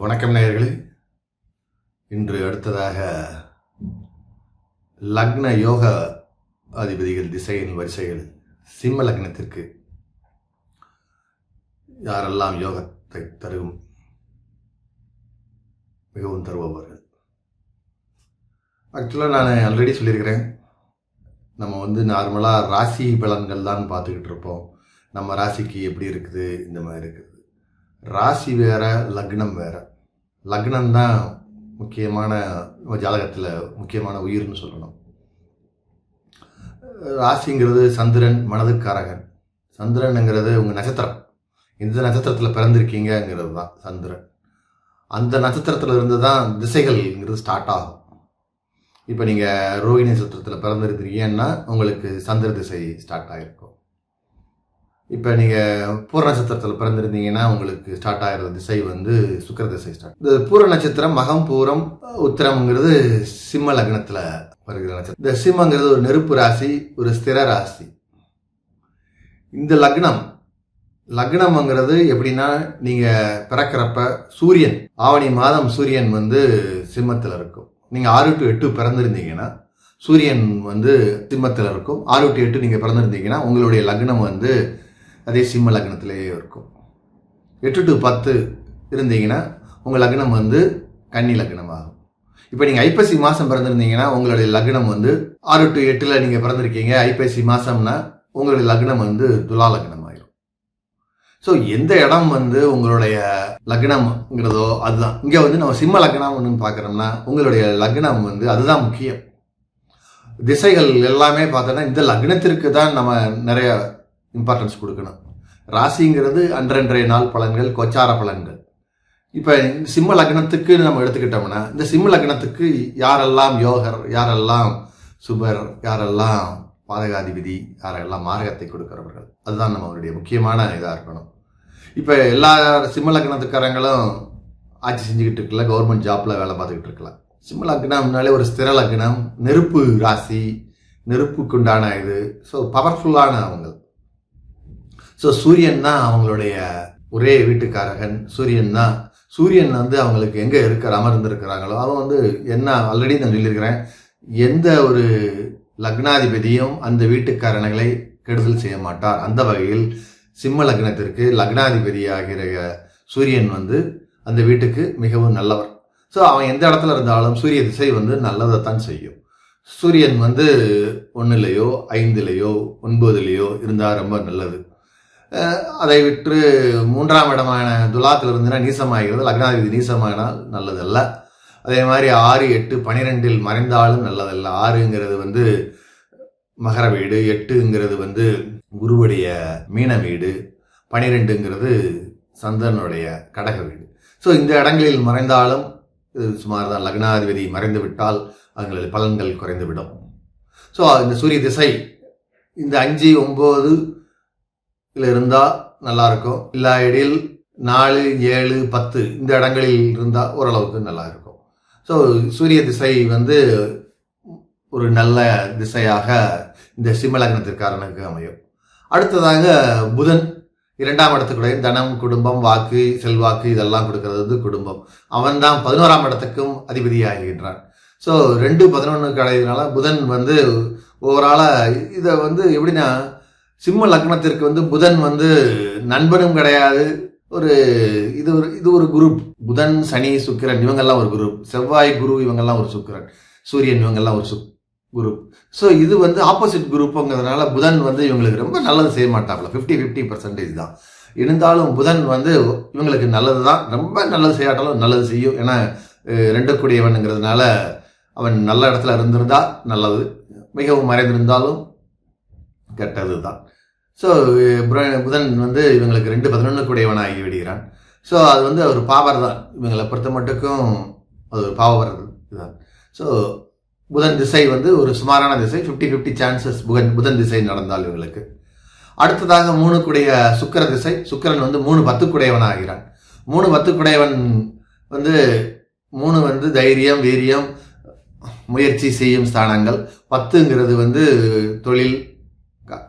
வணக்கம் நேயர்களே. இன்று அடுத்ததாக லக்ன யோக அதிபதிகள் திசையின் வரிசைகள் சிம்ம லக்னத்திற்கு யாரெல்லாம் யோகத்தை தரும் மிகவும் தருபவர்கள். ஆக்சுவலாக நான் ஆல்ரெடி சொல்லியிருக்கிறேன். நம்ம வந்து நார்மலாக ராசி பலன்கள் தான் பார்த்துக்கிட்டு இருப்போம். நம்ம ராசிக்கு எப்படி இருக்குது இந்த மாதிரி இருக்குது. ராசி வேற லக்னம் வேற. லக்னம் தான் முக்கியமான ஜாதகத்தில் முக்கியமான உயிர்னு சொல்லணும். ராசிங்கிறது சந்திரன் மனதுக்காரகன். சந்திரனுங்கிறது உங்கள் நட்சத்திரம். எந்த நட்சத்திரத்தில் பிறந்திருக்கீங்கங்கிறது தான் சந்திரன். அந்த நட்சத்திரத்தில் இருந்து தான் திசைகள்ங்கிறது ஸ்டார்ட் ஆகும். இப்போ நீங்கள் ரோஹிணி நட்சத்திரத்தில் பிறந்திருக்கிறீங்கன்னா உங்களுக்கு சந்திர திசை ஸ்டார்ட் ஆகிருக்கும் இப்போ நீங்கள் பூர நட்சத்திரத்தில் பிறந்திருந்தீங்கன்னா உங்களுக்கு ஸ்டார்ட் ஆகிற திசை வந்து சுக்கர திசை ஸ்டார்ட் இந்த பூர நட்சத்திரம் மகம் பூரம் உத்திரம்ங்கிறது சிம்ம லக்னத்தில் வருகிற நட்சத்திரம். இந்த சிம்மங்கிறது ஒரு நெருப்பு ராசி ஒரு ஸ்திர ராசி. இந்த லக்னம் லக்னம்ங்கிறது எப்படின்னா நீங்கள் பிறக்கிறப்ப சூரியன் ஆவணி மாதம் சூரியன் வந்து சிம்மத்தில் இருக்கும். நீங்கள் ஆறு டு எட்டு பிறந்திருந்தீங்கன்னா சூரியன் வந்து சிம்மத்தில் இருக்கும். ஆறு டு எட்டு நீங்கள் பிறந்திருந்தீங்கன்னா உங்களுடைய லக்னம் வந்து அதே சிம்ம லக்னத்திலேயே இருக்கும். எட்டு டு பத்து இருந்தீங்கன்னா உங்கள் லக்னம் வந்து கன்னி லக்னம் ஆகும் இப்போ நீங்கள் ஐப்பசி மாதம் பிறந்திருந்தீங்கன்னா உங்களுடைய லக்னம் வந்து ஆறு டு எட்டில் நீங்கள் பிறந்திருக்கீங்க. ஐப்பசி மாதம்னா உங்களுடைய லக்னம் வந்து துலா லக்னம் ஆயிரும் ஸோ எந்த இடம் வந்து உங்களுடைய லக்னம்ங்கிறதோ அதுதான். இங்கே வந்து நம்ம சிம்ம லக்னம்னு பார்க்குறோம்னா உங்களுடைய லக்னம் வந்து அதுதான் முக்கியம். திசைகள் எல்லாமே பார்த்தோன்னா இந்த லக்னத்திற்கு தான் நம்ம நிறைய இம்பார்ட்டன்ஸ் கொடுக்கணும். ராசிங்கிறது அன்றன்றைய நாள் பலன்கள் கொச்சார பலன்கள். இப்போ சிம்ம லக்னத்துக்கு நம்ம எடுத்துக்கிட்டோம்னா இந்த சிம்ம லக்னத்துக்கு யாரெல்லாம் யோகர் யாரெல்லாம் சுபர் யாரெல்லாம் பாதகாதிபதி யாரெல்லாம் மார்க்கத்தை கொடுக்கிறவர்கள் அதுதான் நம்மளுடைய முக்கியமான இதாக இருக்கணும். இப்போ எல்லா சிம்ம லக்னத்துக்காரங்களும் ஆட்சி செஞ்சுக்கிட்டு இருக்கல கவர்மெண்ட் ஜாப்பில் வேலை பார்த்துக்கிட்டு இருக்கலாம் சிம்ம லக்னம்னாலே ஒரு ஸ்திர லக்னம் நெருப்பு ராசி நெருப்புக்குண்டான இது ஸோ பவர்ஃபுல்லான அவங்க ஸோ சூரியன் தான் அவங்களுடைய ஒரே வீட்டுக்காரகன். சூரியன் தான் சூரியன் வந்து அவங்களுக்கு எங்கே இருக்கிற அமர்ந்திருக்கிறாங்களோ அவன் வந்து என்ன ஆல்ரெடி நான் சொல்லியிருக்கிறேன் எந்த ஒரு லக்னாதிபதியும் அந்த வீட்டுக்காரனங்களை கெடுதல் செய்ய மாட்டார். அந்த வகையில் சிம்ம லக்னத்திற்கு லக்னாதிபதி ஆகிற சூரியன் வந்து அந்த வீட்டுக்கு மிகவும் நல்லவர். ஸோ அவன் எந்த இடத்துல இருந்தாலும் சூரிய திசை வந்து நல்லதைத்தான் செய்யும். சூரியன் வந்து ஒன்றுலையோ ஐந்துலேயோ ஒன்பதுலேயோ இருந்தால் ரொம்ப நல்லது. அதை விட்டு மூன்றாம் இடமான துலாத்தில் இருந்துன்னா நீசமாகிறது லக்னாதிபதி நீசமாகினால் நல்லதல்ல. அதே மாதிரி ஆறு எட்டு பனிரெண்டில் மறைந்தாலும் நல்லதல்ல. ஆறுங்கிறது வந்து மகர வீடு எட்டுங்கிறது வந்து குருவுடைய மீன வீடு பனிரெண்டுங்கிறது சந்திரனுடைய கடக வீடு. ஸோ இந்த இடங்களில் மறைந்தாலும் இது சுமார் தான் லக்னாதிபதி மறைந்து விட்டால் அவங்களது பலன்கள் குறைந்துவிடும். ஸோ இந்த சூரிய திசை இந்த அஞ்சு ஒம்பது இதில் இருந்தால் நல்லாயிருக்கும். இல்லாயிடில் நாலு ஏழு பத்து இந்த இடங்களில் இருந்தால் ஓரளவுக்கு நல்லா இருக்கும் ஸோ சூரிய திசை வந்து ஒரு நல்ல திசையாக இந்த சிம்மலக்னத்திற்காரனுக்கு அமையும். அடுத்ததாக புதன் இரண்டாம் இடத்துக்குடைய தனம் குடும்பம் வாக்கு செல்வாக்கு இதெல்லாம் கொடுக்கறது வந்து குடும்பம். அவன் தான் பதினோராம் இடத்துக்கும் அதிபதியாகின்றான். ஸோ ரெண்டு பதினொன்று கிடையதுனால புதன் வந்து ஓவராலாக இதை வந்து எப்படின்னா சிம்ம லக்னத்திற்கு வந்து புதன் வந்து நண்பனும் கிடையாது. ஒரு இது ஒரு இது ஒரு குரூப் புதன் சனி சுக்கிரன் இவங்கெல்லாம் ஒரு குரூப் செவ்வாய் குரு இவங்கெல்லாம் ஒரு சுக்கிரன். சூரியன் இவங்கெல்லாம் ஒரு சு குரூப் ஸோ இது வந்து ஆப்போசிட் குரூப்புங்கிறதுனால புதன் வந்து இவங்களுக்கு ரொம்ப நல்லது செய்ய மாட்டாப்புல ஃபிஃப்டி ஃபிஃப்டி பர்சன்டேஜ் தான். இருந்தாலும் புதன் வந்து இவங்களுக்கு நல்லது தான். ரொம்ப நல்லது செய்யாட்டாலும் நல்லது செய்யும். ஏன்னா ரெண்டு கூடியவனுங்கிறதுனால அவன் நல்ல இடத்துல இருந்திருந்தா நல்லது. மிகவும் மறைந்திருந்தாலும் கெட்டது தான் ஸோ புதன் வந்து இவங்களுக்கு ரெண்டு பதினொன்று கூடியவன் ஆகி விடுகிறான். ஸோ அது வந்து ஒரு பாவர் தான் இவங்களை பொறுத்த மட்டுக்கும் அது ஒரு பாவர் இதுதான். ஸோ புதன் திசை வந்து ஒரு சுமாரான திசை. ஃபிஃப்டி ஃபிஃப்டி சான்சஸ் புகன் புதன் திசை நடந்தால் இவங்களுக்கு. அடுத்ததாக மூணு சுக்கர திசை. சுக்கரன் வந்து மூணு பத்துக்குடையவன் ஆகிறான் மூணு பத்துக்குடையவன் வந்து மூணு வந்து தைரியம் வீரியம் முயற்சி செய்யும் ஸ்தானங்கள். பத்துங்கிறது வந்து தொழில்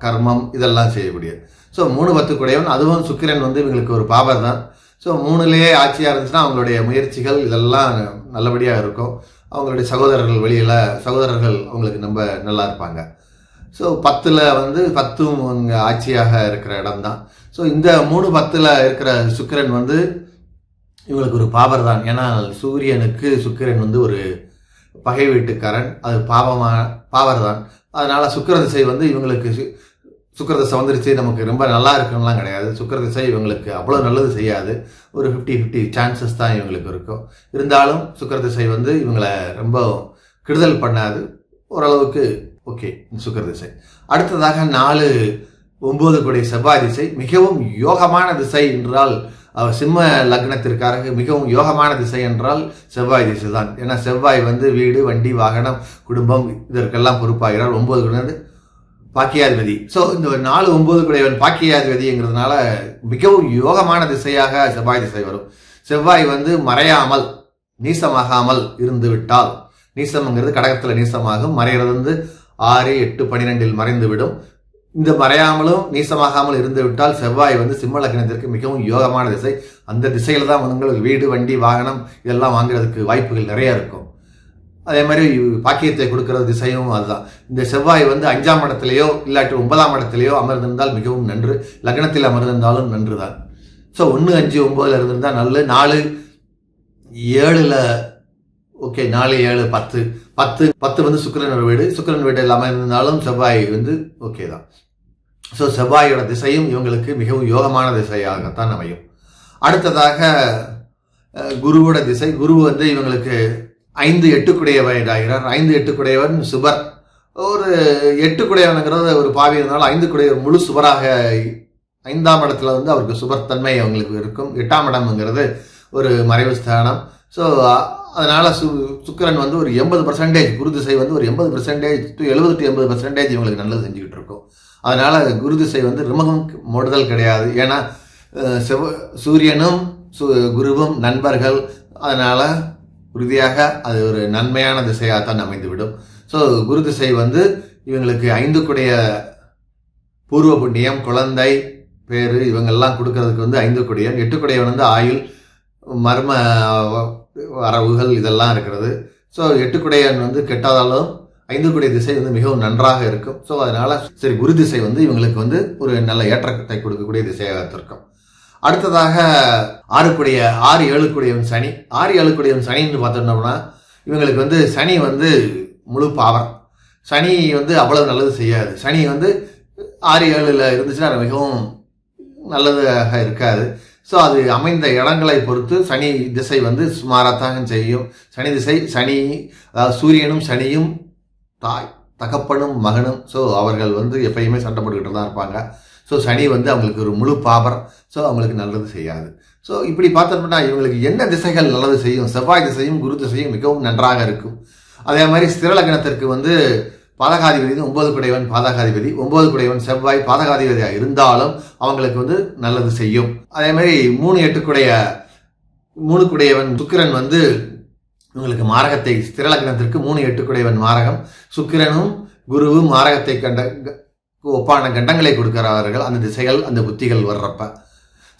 கர்மம் இதெல்லாம் செய்யக்கூடிய. ஸோ மூணு பத்துக்குடையவன் அதுவும் சுக்கிரன் வந்து இவங்களுக்கு ஒரு பாபர் தான் ஸோ மூணுலேயே ஆட்சியாக இருந்துச்சுன்னா அவங்களுடைய முயற்சிகள் இதெல்லாம் நல்லபடியாக இருக்கும். அவங்களுடைய சகோதரர்கள் வெளியில் சகோதரர்கள் அவங்களுக்கு ரொம்ப நல்லா இருப்பாங்க. ஸோ பத்தில் வந்து பத்தும் அங்கே ஆட்சியாக இருக்கிற இடம் தான் ஸோ இந்த மூணு பத்தில் இருக்கிற சுக்கிரன் வந்து இவங்களுக்கு ஒரு பாபர் தான் ஏன்னா சூரியனுக்கு சுக்கிரன் வந்து ஒரு பகை வீட்டுக்காரன் அது பாவமாக பாவர் தான் அதனால் சுக்கிர திசை வந்து இவங்களுக்கு சு- திசை வந்துருச்சு நமக்கு ரொம்ப நல்லா இருக்குன்னுலாம் கிடையாது. சுக்கிர திசை இவங்களுக்கு அவ்வளோ நல்லது செய்யாது. ஒரு ஃபிஃப்டி ஃபிஃப்டி சான்சஸ் தான் இவங்களுக்கு இருக்கும். இருந்தாலும் சுக்கிர திசை வந்து இவங்களை ரொம்ப கெடுதல் பண்ணாது. ஓரளவுக்கு ஓகே சுக்கிர திசை. அடுத்ததாக நாலு ஒம்பது கோடி செவ்வாய் திசை மிகவும் யோகமான திசை என்றால் அவர் சிம்ம லக்னத்திற்காக மிகவும் யோகமான திசை என்றால் செவ்வாய் திசை தான் ஏன்னா செவ்வாய் வந்து வீடு வண்டி வாகனம் குடும்பம் இதற்கெல்லாம் பொறுப்பாகிறார். ஒன்பது குழந்தை பாக்கியாதிபதி. ஸோ இந்த நாலு ஒன்பது குடையவன் பாக்கியாதிபதிங்கிறதுனால மிகவும் யோகமான திசையாக செவ்வாய் திசை வரும். செவ்வாய் வந்து மறையாமல் நீசமாகாமல் இருந்து விட்டால் நீசம்ங்கிறது கடகத்தில் நீசமாகும். மறைகிறது வந்து ஆறு எட்டு பன்னிரெண்டில் மறைந்து விடும் இந்த மறையாமலும் நீசமாகாமல் இருந்து விட்டால் செவ்வாய் வந்து சிம்ம லக்னத்திற்கு மிகவும் யோகமான திசை. அந்த திசையில தான் உங்களுக்கு வீடு வண்டி வாகனம் இதெல்லாம் வாங்குறதுக்கு வாய்ப்புகள் நிறைய இருக்கும். அதே மாதிரி பாக்கியத்தை கொடுக்கிற திசையும் அதுதான். இந்த செவ்வாய் வந்து அஞ்சாம் இடத்துலையோ இல்லாட்டி ஒன்பதாம் இடத்துலையோ அமர்ந்திருந்தால் மிகவும் நன்று. லக்னத்தில் அமர்ந்திருந்தாலும் நன்று தான் ஸோ ஒன்று அஞ்சு ஒம்பதுல இருந்திருந்தால் நல்ல நாலு ஏழில் ஓகே நாலு ஏழு பத்து. பத்து பத்து வந்து சுக்கரன் வீடு. சுக்கரன் வீடு அமைந்திருந்தாலும் செவ்வாய் வந்து ஓகே தான். ஸோ செவ்வாயோட திசையும் இவங்களுக்கு மிகவும் யோகமான திசையாகத்தான் அமையும். அடுத்ததாக குருவோட திசை. குரு வந்து இவங்களுக்கு ஐந்து எட்டுக்குடையவராகிறார். ஐந்து எட்டுக்குடையவன் சுபர். ஒரு எட்டுக்குடையவனுங்கிறது ஒரு பாவி இருந்தாலும் ஐந்து குடையவர் முழு சுபராக ஐந்தாம் இடத்துல வந்து அவருக்கு சுபர்த்தன்மை அவங்களுக்கு இருக்கும். எட்டாம் இடம்ங்கிறது ஒரு மறைவு ஸ்தானம். ஸோ அதனால் சு சுக்கிரன் வந்து ஒரு எண்பது பர்சன்டேஜ் குரு திசை வந்து ஒரு எண்பது பர்சன்டேஜ் டு எழுபது டு எண்பது பர்சன்டேஜ் இவங்களுக்கு நல்லது செஞ்சுக்கிட்டு இருக்கும். அதனால் குரு திசை வந்து ரிமகம் மோடுதல் கிடையாது. ஏன்னா செவ் சூரியனும் சு குருவும் நண்பர்கள். அதனால் உறுதியாக அது ஒரு நன்மையான திசையாக தான் அமைந்துவிடும். ஸோ குரு திசை வந்து இவங்களுக்கு ஐந்துக்குடைய பூர்வ புண்ணியம் குழந்தை பேர் இவங்கெல்லாம் கொடுக்கறதுக்கு வந்து ஐந்து குடையன் எட்டு குடையவன் வந்து ஆயுள் மர்ம வரவுகள் இதெல்லாம் இருக்கிறது. ஸோ எட்டு குடையன் வந்து கெட்டாதாலும் ஐந்து திசை வந்து மிகவும் நன்றாக இருக்கும். ஸோ அதனால சரி குரு திசை வந்து இவங்களுக்கு வந்து ஒரு நல்ல ஏற்றத்தை கொடுக்கக்கூடிய திசையாக இருக்கும். அடுத்ததாக ஆறுக்குடைய ஆறு ஏழுக்குடையவன் சனி. ஆறு ஏழுக்குடையவன் சனின்னு பார்த்தோம்னா இவங்களுக்கு வந்து சனி வந்து முழு பாவர் சனி வந்து அவ்வளவு நல்லது செய்யாது. சனி வந்து ஆறு ஏழில் இருந்துச்சுன்னா மிகவும் நல்லதாக இருக்காது. ஸோ அது அமைந்த இடங்களை பொறுத்து சனி திசை வந்து சுமாராத்தான் செய்யும். சனி திசை சனி அதாவது சூரியனும் சனியும் தாய் தகப்பனும் மகனும். ஸோ அவர்கள் வந்து எப்பயுமே சண்டை போட்டுக்கிட்டு தான் இருப்பாங்க. ஸோ சனி வந்து அவங்களுக்கு ஒரு முழு பாபர். ஸோ அவங்களுக்கு நல்லது செய்யாது. ஸோ இப்படி பார்த்தோம்னா இவங்களுக்கு என்ன திசைகள் நல்லது செய்யும்? செவ்வாய் திசையும் குரு திசையும் மிகவும் நன்றாக இருக்கும். அதே மாதிரி ஸ்திரலக்னத்திற்கு வந்து பாதகாதிபதி ஒன்பது குடையவன் பாதகாதிபதி ஒன்பது குடையவன் செவ்வாய் பாதகாதிபதியாக இருந்தாலும் அவங்களுக்கு வந்து நல்லது செய்யும். அதே மாதிரி மூணு எட்டுக்குடைய மூணு குடையவன் சுக்கிரன் வந்து இவங்களுக்கு மாரகத்தை ஸ்திரலக்னத்திற்கு மூணு எட்டுக்குடையவன் மாரகம். சுக்கிரனும் குருவும் மாரகத்தை கண்ட ஒப்பான கண்டங்களை கொடுக்கிறார்கள். அந்த திசைகள் அந்த புத்திகள் வர்றப்ப.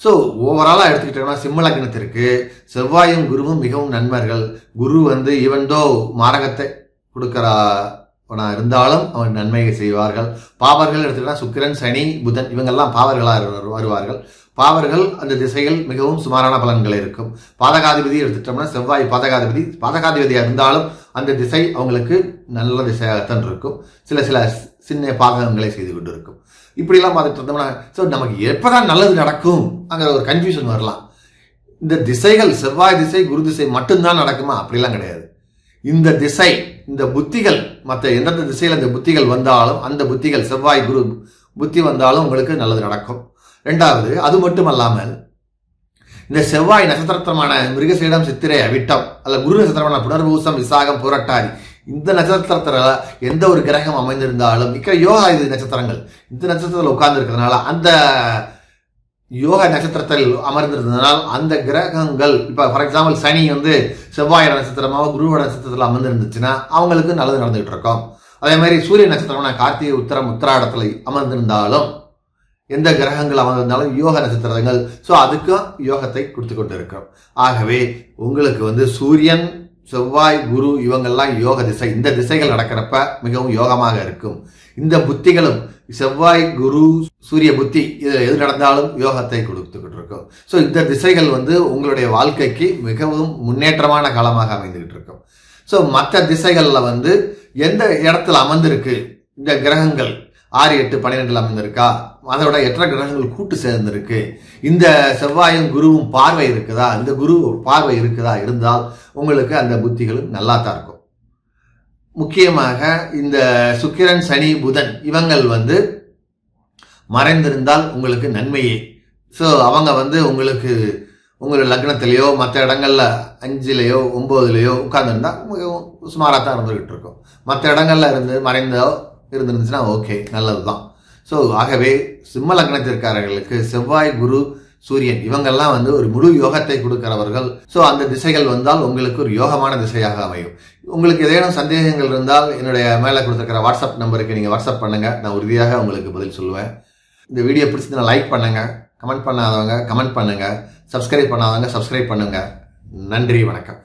ஸோ ஓவராலாக எடுத்துக்கிட்டோம்னா சிம்மலக்னத்திற்கு செவ்வாயும் குருவும் மிகவும் நண்பர்கள். குரு வந்து ஈவன்தோ மாரகத்தை கொடுக்கிறவனா இருந்தாலும் அவன் நன்மையை செய்வார்கள். பாவர்கள் எடுத்துக்கிட்டா சுக்கிரன் சனி புதன் இவங்கெல்லாம் பாவர்களாக வருவார்கள். பாவர்கள் அந்த திசைகள் மிகவும் சுமாரான பலன்கள் இருக்கும். பாதகாதிபதி எடுத்துட்டோம்னா செவ்வாய் பாதகாதிபதி பாதகாதிபதியாக இருந்தாலும் அந்த திசை அவங்களுக்கு நல்ல திசையாகத்தான் இருக்கும். சில சில சின்ன பாதகங்களை செய்து கொண்டு இருக்கும் இப்படிலாம் பார்த்துட்டு இருந்தோம்னா ஸோ நமக்கு எப்போ தான் நல்லது நடக்கும்? அங்கே ஒரு கன்ஃபியூஷன் வரலாம். இந்த திசைகள் செவ்வாய் திசை குரு திசை மட்டும்தான் நடக்குமா? அப்படிலாம் கிடையாது. இந்த திசை இந்த புத்திகள் மற்ற எந்தெந்த திசையில் இந்த புத்திகள் வந்தாலும் அந்த புத்திகள் செவ்வாய் குரு புத்தி வந்தாலும் உங்களுக்கு நல்லது நடக்கும். ரெண்டாவது அது மட்டும் அல்லாமல் இந்த செவ்வாய் நட்சத்திரமான மிருகசீடம் சித்திரை அவிட்டம் அல்ல குரு நட்சத்திரமான புனர்பூசம் விசாகம் புரட்டாதி இந்த நட்சத்திரத்தில் எந்த ஒரு கிரகம் அமைந்திருந்தாலும் மிக்க யோகா இது நட்சத்திரங்கள். இந்த நட்சத்திரத்தில் உட்கார்ந்து இருக்கிறதுனால அந்த யோக நட்சத்திரத்தில் அமர்ந்திருந்ததுனால் அந்த கிரகங்கள் இப்போ ஃபார் எக்ஸாம்பிள் சனி வந்து செவ்வாய் நட்சத்திரமாக குருவ நட்சத்திரத்தில் அமர்ந்திருந்துச்சுன்னா அவங்களுக்கு நல்லது நடந்துகிட்டு இருக்கும். அதே மாதிரி சூரிய நட்சத்திரமான கார்த்திகை உத்தரம் உத்திராடத்தில் அமர்ந்திருந்தாலும் எந்த கிரகங்கள் அமர்ந்திருந்தாலும் யோக நட்சத்திரங்கள். ஸோ அதுக்கும் யோகத்தை கொடுத்து கொண்டு இருக்கிறோம் ஆகவே உங்களுக்கு வந்து சூரியன் செவ்வாய் குரு இவங்கெல்லாம் யோக திசை. இந்த திசைகள் நடக்கிறப்ப மிகவும் யோகமாக இருக்கும். இந்த புத்திகளும் செவ்வாய் குரு சூரிய புத்தி இதில் எது நடந்தாலும் யோகத்தை கொடுத்துக்கிட்டு இருக்கும் ஸோ இந்த திசைகள் வந்து உங்களுடைய வாழ்க்கைக்கு மிகவும் முன்னேற்றமான காலமாக அமைந்துக்கிட்டு இருக்கும் ஸோ மற்ற திசைகளில் வந்து எந்த இடத்துல அமர்ந்திருக்கு? இந்த கிரகங்கள் ஆறு எட்டு பன்னிரெண்டில் அமர்ந்திருக்கா? அதோட எட்டரை கிரகங்கள் கூட்டு சேர்ந்திருக்கு. இந்த செவ்வாயும் குருவும் பார்வை இருக்குதா? இந்த குரு பார்வை இருக்குதா? இருந்தால் உங்களுக்கு அந்த புத்திகளும் நல்லா தான் இருக்கும். முக்கியமாக இந்த சுக்கிரன் சனி புதன் இவங்கள் வந்து மறைந்திருந்தால் உங்களுக்கு நன்மையே. ஸோ அவங்க வந்து உங்களுக்கு உங்கள் லக்னத்திலேயோ மற்ற இடங்களில் அஞ்சுலேயோ ஒம்போதுலேயோ உட்காந்துருந்தா மிகவும் சுமாராக தான் இருந்துக்கிட்டு இருக்கும். மற்ற இடங்களில் இருந்து மறைந்தோ இருந்துருந்துச்சுன்னா ஓகே நல்லது தான் ஸோ ஆகவே சிம்ம லக்னத்திற்காரர்களுக்கு செவ்வாய் குரு சூரியன் இவங்கெல்லாம் வந்து ஒரு முழு யோகத்தை கொடுக்கிறவர்கள். ஸோ அந்த திசைகள் வந்தால் உங்களுக்கு ஒரு யோகமான திசையாக அமையும். உங்களுக்கு ஏதேனும் சந்தேகங்கள் இருந்தால் என்னுடைய மேலே கொடுத்துருக்கிற வாட்ஸ்அப் நம்பருக்கு நீங்கள் வாட்ஸ்அப் பண்ணுங்கள் நான் உறுதியாக உங்களுக்கு பதில் சொல்லுவேன். இந்த வீடியோ பிடிச்சதுன்னா லைக் பண்ணுங்கள் கமெண்ட் பண்ணாதவங்க கமெண்ட் பண்ணுங்கள் சப்ஸ்கிரைப் பண்ணாதவங்க சப்ஸ்கிரைப் பண்ணுங்கள் நன்றி வணக்கம்.